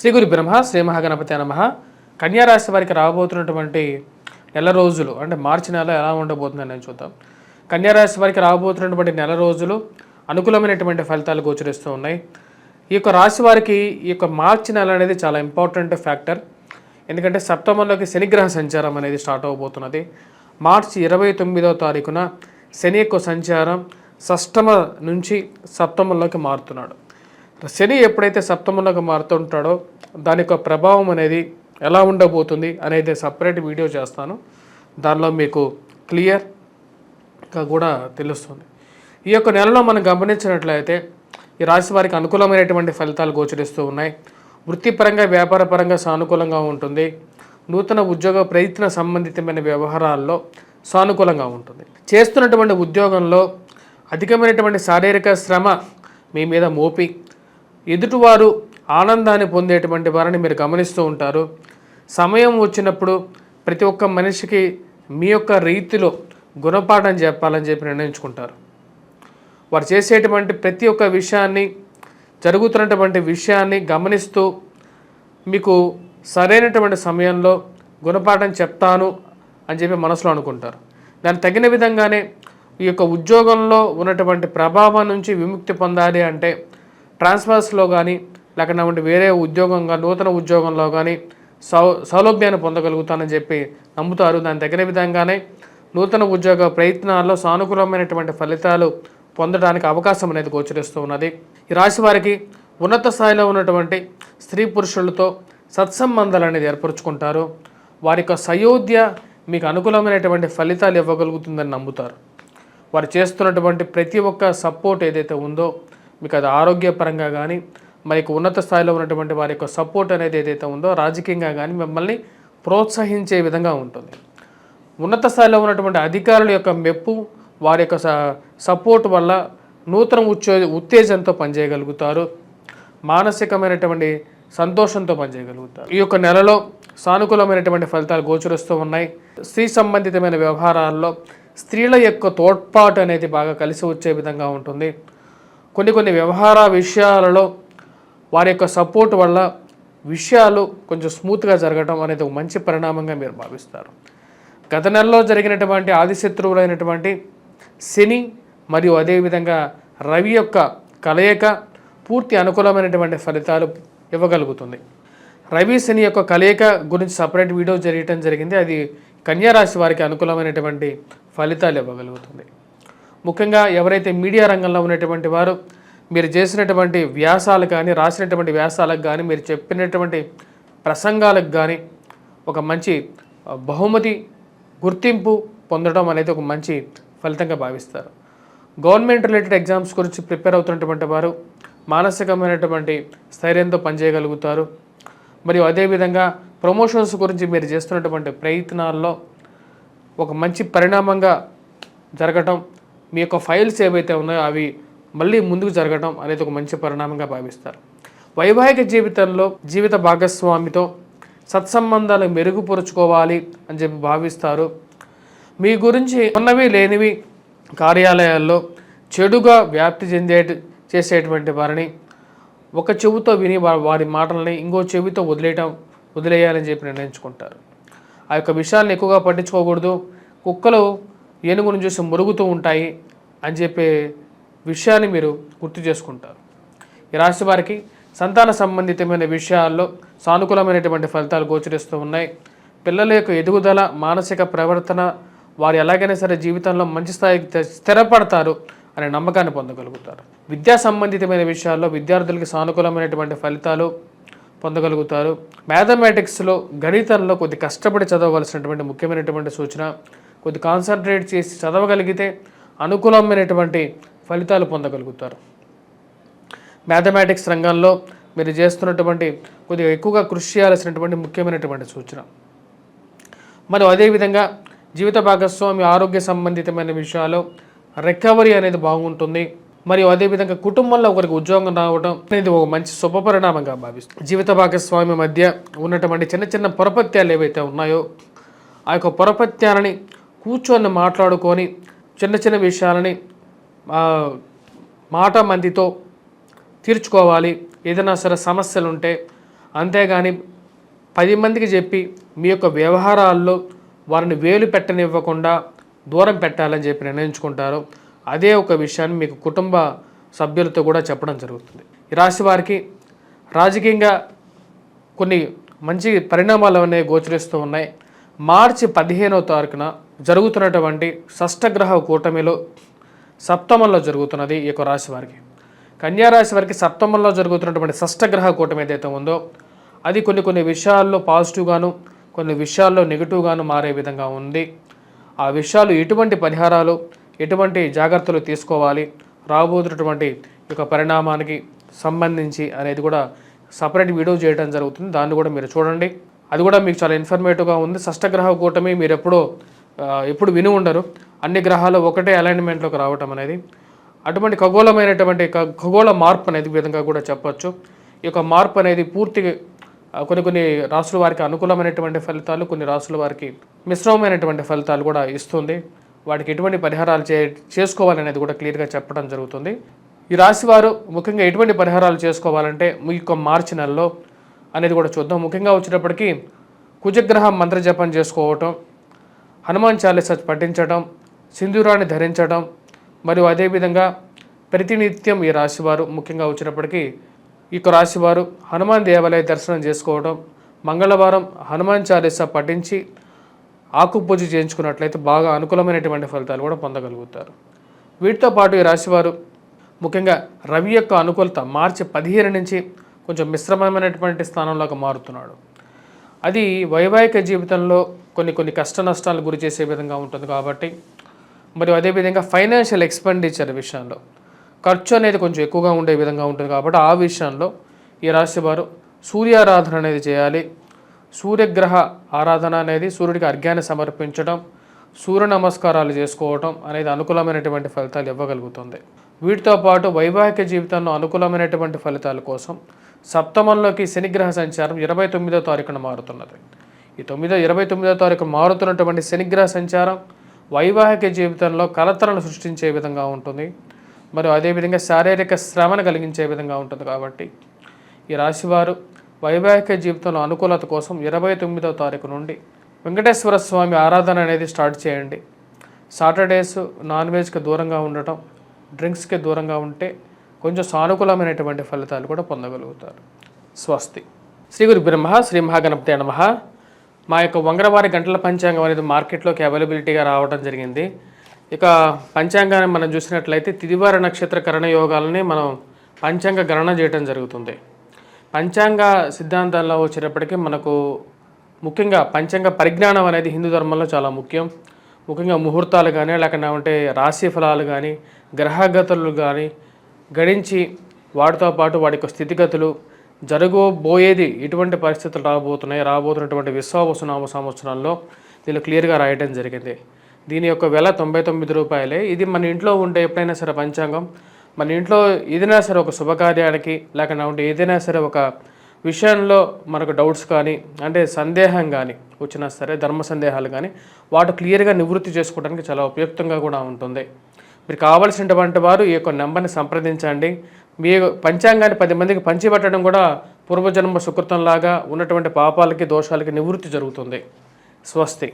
శ్రీ గురు బ్రహ్మ శ్రీ మహాగణపతి నమ. కన్యారాశి వారికి రాబోతున్నటువంటి నెల రోజులు అంటే మార్చి నెల ఎలా ఉండబోతుంది నేను చూద్దాం. కన్యారాశి వారికి రాబోతున్నటువంటి నెల రోజులు అనుకూలమైనటువంటి ఫలితాలు గోచరిస్తూ ఉన్నాయి. ఈ యొక్క రాశి వారికి ఈ యొక్క మార్చి నెల అనేది చాలా ఇంపార్టెంట్ ఫ్యాక్టర్. ఎందుకంటే సప్తమంలోకి శనిగ్రహ సంచారం అనేది స్టార్ట్ అవబోతున్నది. మార్చి ఇరవై తొమ్మిదవ తారీఖున శని యొక్క సంచారం షష్టమ నుంచి సప్తమంలోకి మారుతున్నాడు. శని ఎప్పుడైతే సప్తమంలోకి మారుతుంటాడో దాని యొక్క ప్రభావం అనేది ఎలా ఉండబోతుంది అనేది సపరేట్ వీడియో చేస్తాను. దానిలో మీకు క్లియర్గా కూడా తెలుస్తుంది. ఈ యొక్క నెలలో మనం గమనించినట్లయితే ఈ రాశి వారికి అనుకూలమైనటువంటి ఫలితాలు గోచరిస్తూ ఉన్నాయి. వృత్తిపరంగా వ్యాపారపరంగా సానుకూలంగా ఉంటుంది. నూతన ఉద్యోగ ప్రయత్న సంబంధితమైన వ్యవహారాల్లో సానుకూలంగా ఉంటుంది. చేస్తున్నటువంటి ఉద్యోగంలో అధికమైనటువంటి శారీరక శ్రమ మీ మీద మోపి ఎదుటివారు ఆనందాన్ని పొందేటువంటి వారిని మీరు గమనిస్తూ ఉంటారు. సమయం వచ్చినప్పుడు ప్రతి ఒక్క మనిషికి మీ యొక్క రీతిలో గుణపాఠం చెప్పాలని చెప్పి నిర్ణయించుకుంటారు. వారు చేసేటువంటి ప్రతి ఒక్క విషయాన్ని జరుగుతున్నటువంటి విషయాన్ని గమనిస్తూ మీకు సరైనటువంటి సమయంలో గుణపాఠం చెప్తాను అని చెప్పి మనసులో అనుకుంటారు. దానికి తగిన విధంగానే ఈ యొక్క ఉద్యోగంలో ఉన్నటువంటి ప్రభావం నుంచి విముక్తి పొందాలి అంటే ట్రాన్స్ఫర్స్లో కానీ లేకపోతే వేరే ఉద్యోగంగా నూతన ఉద్యోగంలో కానీ సౌ సౌలభ్యాన్ని పొందగలుగుతానని చెప్పి నమ్ముతారు. దాని తగిన విధంగానే నూతన ఉద్యోగ ప్రయత్నాల్లో సానుకూలమైనటువంటి ఫలితాలు పొందడానికి అవకాశం అనేది గోచరిస్తూ ఉన్నది. ఈ రాశి వారికి ఉన్నత స్థాయిలో ఉన్నటువంటి స్త్రీ పురుషులతో సత్సంబంధాలు అనేది ఏర్పరచుకుంటారు. వారి యొక్క సయోధ్య మీకు అనుకూలమైనటువంటి ఫలితాలు ఇవ్వగలుగుతుందని నమ్ముతారు. వారు చేస్తున్నటువంటి ప్రతి ఒక్క సపోర్ట్ ఏదైతే ఉందో మీకు అది ఆరోగ్యపరంగా కానీ మరి ఉన్నత స్థాయిలో ఉన్నటువంటి వారి యొక్క సపోర్ట్ అనేది ఏదైతే ఉందో రాజకీయంగా కానీ మిమ్మల్ని ప్రోత్సహించే విధంగా ఉంటుంది. ఉన్నత స్థాయిలో ఉన్నటువంటి అధికారుల యొక్క మెప్పు వారి యొక్క సపోర్ట్ వల్ల నూతన ఉచ్చే ఉత్తేజంతో పనిచేయగలుగుతారు. మానసికమైనటువంటి సంతోషంతో పనిచేయగలుగుతారు. ఈ యొక్క నెలలో సానుకూలమైనటువంటి ఫలితాలు గోచరిస్తూ ఉన్నాయి. స్త్రీ సంబంధితమైన వ్యవహారాల్లో స్త్రీల యొక్క తోడ్పాటు అనేది బాగా కలిసి వచ్చే విధంగా ఉంటుంది. కొన్ని కొన్ని వ్యవహార విషయాలలో వారి యొక్క సపోర్ట్ వల్ల విషయాలు కొంచెం స్మూత్గా జరగడం అనేది ఒక మంచి పరిణామంగా మీరు భావిస్తారు. గత నెలలో జరిగినటువంటి ఆదిశత్రువులైనటువంటి శని మరియు అదేవిధంగా రవి యొక్క కలయిక పూర్తి అనుకూలమైనటువంటి ఫలితాలు ఇవ్వగలుగుతుంది. రవి శని యొక్క కలయిక గురించి సపరేట్ వీడియో జరగటం జరిగింది. అది కన్యారాశి వారికి అనుకూలమైనటువంటి ఫలితాలు ఇవ్వగలుగుతుంది. ముఖ్యంగా ఎవరైతే మీడియా రంగంలో ఉన్నటువంటి వారు మీరు చేసినటువంటి వ్యాసాలు కానీ రాసినటువంటి వ్యాసాలకు కానీ మీరు చెప్పినటువంటి ప్రసంగాలకు కానీ ఒక మంచి బహుమతి గుర్తింపు పొందడం అనేది ఒక మంచి ఫలితంగా భావిస్తారు. గవర్నమెంట్ రిలేటెడ్ ఎగ్జామ్స్ గురించి ప్రిపేర్ అవుతున్నటువంటి వారు మానసికమైనటువంటి స్థైర్యంతో పనిచేయగలుగుతారు. మరియు అదేవిధంగా ప్రమోషన్స్ గురించి మీరు చేస్తున్నటువంటి ప్రయత్నాల్లో ఒక మంచి పరిణామంగా జరగటం మీ యొక్క ఫైల్స్ ఏవైతే ఉన్నాయో అవి మళ్ళీ ముందుకు జరగటం అనేది ఒక మంచి పరిణామంగా భావిస్తారు. వైవాహిక జీవితంలో జీవిత భాగస్వామితో సత్సంబంధాలు మెరుగుపరుచుకోవాలి అని చెప్పి భావిస్తారు. మీ గురించి ఉన్నవి లేనివి కార్యాలయాల్లో చెడుగా వ్యాప్తి చెందే చేసేటువంటి వారిని ఒక చెవితో విని వారి మాటలని ఇంకో చెవితో వదిలేయటం వదిలేయాలని చెప్పి నిర్ణయించుకుంటారు. ఆ యొక్క విషయాలను ఎక్కువగా పట్టించుకోకూడదు. కుక్కలు ఏనుగును చూసి మురుగుతూ ఉంటాయి అని చెప్పే విషయాన్ని మీరు గుర్తు చేసుకుంటారు. ఈ రాశి వారికి సంతాన సంబంధితమైన విషయాల్లో సానుకూలమైనటువంటి ఫలితాలు గోచరిస్తూ ఉన్నాయి. పిల్లల యొక్క ఎదుగుదల మానసిక ప్రవర్తన వారు ఎలాగైనా సరే జీవితంలో మంచి స్థాయికి స్థిరపడతారు అనే నమ్మకాన్ని పొందగలుగుతారు. విద్యా సంబంధితమైన విషయాల్లో విద్యార్థులకి సానుకూలమైనటువంటి ఫలితాలు పొందగలుగుతారు. మ్యాథమెటిక్స్లో గణితంలో కొద్ది కష్టపడి చదవవలసినటువంటి ముఖ్యమైనటువంటి సూచన కొద్ది కాన్సన్ట్రేట్ చేసి చదవగలిగితే అనుకూలమైనటువంటి ఫలితాలు పొందగలుగుతారు. మ్యాథమెటిక్స్ రంగంలో మీరు చేస్తున్నటువంటి కొద్దిగా ఎక్కువగా కృషి చేయాల్సినటువంటి ముఖ్యమైనటువంటి సూచన. మరి అదేవిధంగా జీవిత భాగస్వామి ఆరోగ్య సంబంధితమైన విషయాలు రికవరీ అనేది బాగుంటుంది. మరియు అదేవిధంగా కుటుంబంలో ఒకరికి ఉద్యోగం రావడం అనేది ఒక మంచి శుభపరిణామంగా భావిస్తుంది. జీవిత భాగస్వామి మధ్య ఉన్నటువంటి చిన్న చిన్న పొరపత్యాలు ఏవైతే ఉన్నాయో ఆ యొక్క పొరపత్యాలని కూర్చొని మాట్లాడుకొని చిన్న చిన్న విషయాలని మాట మందితో తీర్చుకోవాలి. ఏదైనా సరే సమస్యలు ఉంటే అంతేగాని పది మందికి చెప్పి మీ యొక్క వ్యవహారాల్లో వారిని వేలు పెట్టనివ్వకుండా దూరం పెట్టాలని చెప్పి నిర్ణయించుకుంటారు. అదే ఒక విషయాన్ని మీకు కుటుంబ సభ్యులతో కూడా చెప్పడం జరుగుతుంది. ఈ రాశి వారికి రాజకీయంగా కొన్ని మంచి పరిణామాలు అనేవి గోచరిస్తూ ఉన్నాయి. మార్చి పదిహేనవ తారీఖున జరుగుతున్నటువంటి షష్టగ్రహ కూటమిలో సప్తమంలో జరుగుతున్నది ఈ యొక్క రాశి వారికి. కన్యా రాశి వారికి సప్తమంలో జరుగుతున్నటువంటి షష్టగ్రహ కూటమి ఏదైతే ఉందో అది కొన్ని కొన్ని విషయాల్లో పాజిటివ్గాను కొన్ని విషయాల్లో నెగిటివ్గాను మారే విధంగా ఉంది. ఆ విషయాలు ఎటువంటి పరిహారాలు ఎటువంటి జాగ్రత్తలు తీసుకోవాలి రాబోతున్నటువంటి యొక్క పరిణామానికి సంబంధించి అనేది కూడా సపరేట్ వీడియో చేయడం జరుగుతుంది. దాన్ని కూడా మీరు చూడండి. అది కూడా మీకు చాలా ఇన్ఫర్మేటివ్గా ఉంది. షష్టగ్రహ కూటమి మీరు ఎప్పుడో ఎప్పుడు విని ఉండరు. అన్ని గ్రహాలు ఒకటే అలైన్మెంట్లోకి రావటం అనేది అటువంటి ఖగోళమైనటువంటి ఖ- ఖగోళ మార్పు అనేది విధంగా కూడా చెప్పొచ్చు. ఈ యొక్క మార్పు అనేది పూర్తి కొన్ని కొన్ని రాసుల వారికి అనుకూలమైనటువంటి ఫలితాలు కొన్ని రాసుల వారికి మిశ్రమమైనటువంటి ఫలితాలు కూడా ఇస్తుంది. వాటికి ఎటువంటి పరిహారాలు చే చేసుకోవాలనేది కూడా క్లియర్గా చెప్పడం జరుగుతుంది. ఈ రాశి వారు ముఖ్యంగా ఎటువంటి పరిహారాలు చేసుకోవాలంటే ఈ యొక్క మార్చి నెలలో అనేది కూడా చూద్దాం. ముఖ్యంగా వచ్చేటప్పటికి కుజగ్రహ మంత్రజపం చేసుకోవటం హనుమాన్ చాలీస పఠించడం సింధూరాన్ని ధరించడం మరియు అదేవిధంగా ప్రతినిత్యం ఈ రాశివారు ముఖ్యంగా వచ్చినప్పటికీ ఈ యొక్క రాశివారు హనుమాన్ దేవాలయ దర్శనం చేసుకోవడం మంగళవారం హనుమాన్ చాలీస పఠించి ఆకుపూజ చేయించుకున్నట్లయితే బాగా అనుకూలమైనటువంటి ఫలితాలు కూడా పొందగలుగుతారు. వీటితో పాటు ఈ రాశివారు ముఖ్యంగా రవి యొక్క అనుకూలత మార్చి పదిహేను నుంచి కొంచెం మిశ్రమమైనటువంటి స్థానంలోకి మారుతున్నాడు. అది వైవాహిక జీవితంలో కొన్ని కొన్ని కష్ట నష్టాలు గురి చేసే విధంగా ఉంటుంది కాబట్టి మరియు అదేవిధంగా ఫైనాన్షియల్ ఎక్స్పెండిచర్ విషయంలో ఖర్చు అనేది కొంచెం ఎక్కువగా ఉండే విధంగా ఉంటుంది కాబట్టి ఆ విషయంలో ఈ రాశి వారు సూర్యారాధన అనేది చేయాలి. సూర్యగ్రహ ఆరాధన అనేది సూర్యుడికి అర్ఘ్యాన్ని సమర్పించడం సూర్య నమస్కారాలు చేసుకోవటం అనేది అనుకూలమైనటువంటి ఫలితాలు ఇవ్వగలుగుతుంది. వీటితో పాటు వైవాహిక జీవితంలో అనుకూలమైనటువంటి ఫలితాల కోసం సప్తమంలోకి శనిగ్రహ సంచారం ఇరవై తొమ్మిదో తారీఖున మారుతున్నది. ఈ తొమ్మిదో ఇరవై తొమ్మిదో తారీఖు మారుతున్నటువంటి శనిగ్రహ సంచారం వైవాహిక జీవితంలో కలతలను సృష్టించే విధంగా ఉంటుంది. మరియు అదేవిధంగా శారీరక శ్రమను కలిగించే విధంగా ఉంటుంది కాబట్టి ఈ రాశివారు వైవాహిక జీవితంలో అనుకూలత కోసం ఇరవై తొమ్మిదో తారీఖు నుండి వెంకటేశ్వర స్వామి ఆరాధన అనేది స్టార్ట్ చేయండి. సాటర్డేస్ నాన్ వెజ్కి దూరంగా ఉండటం డ్రింక్స్కి దూరంగా ఉంటే కొంచెం సానుకూలమైనటువంటి ఫలితాలు కూడా పొందగలుగుతారు. స్వస్తి. శ్రీ గురు బ్రహ్మ శ్రీ మహాగణపతి నమ. మా యొక్క వంగరవారి గంటల పంచాంగం అనేది మార్కెట్లోకి అవైలబిలిటీగా రావడం జరిగింది. ఇక పంచాంగాన్ని మనం చూసినట్లయితే తిదివార నక్షత్ర కరణ యోగాలని మనం పంచాంగ గణన చేయడం జరుగుతుంది. పంచాంగ సిద్ధాంతాల్లో వచ్చినప్పటికీ మనకు ముఖ్యంగా పంచాంగ పరిజ్ఞానం అనేది హిందూ ధర్మంలో చాలా ముఖ్యం. ముఖ్యంగా ముహూర్తాలు కానీ లేకపోతే రాశి ఫలాలు కానీ గ్రహగతులు కానీ గణించి వాటితో పాటు వాటి యొక్క స్థితిగతులు జరగబోయేది ఎటువంటి పరిస్థితులు రాబోతున్నాయి. రాబోతున్నటువంటి విశ్వావసునామ సంవత్సరంలో దీనిలో క్లియర్గా రాయడం జరిగింది. దీని యొక్క వెల తొంభై తొమ్మిది రూపాయలే. ఇది మన ఇంట్లో ఉంటే ఎప్పుడైనా సరే పంచాంగం. మన ఇంట్లో ఏదైనా సరే ఒక శుభకార్యానికి లేకపోతే ఏదైనా సరే ఒక విషయంలో మనకు డౌట్స్ కానీ అంటే సందేహం కానీ వచ్చినా సరే ధర్మ సందేహాలు కానీ వాటి క్లియర్గా నివృత్తి చేసుకోవడానికి చాలా ఉపయుక్తంగా కూడా ఉంటుంది. మీరు కావలసినటువంటి వారు ఈ యొక్క నెంబర్ని సంప్రదించండి. మీ పంచాంగాన్ని పది మందికి పంచిపెట్టడం కూడా పూర్వజన్మ సుకృతంలాగా ఉన్నటువంటి పాపాలకి దోషాలకి నివృత్తి జరుగుతుంది. స్వస్తి.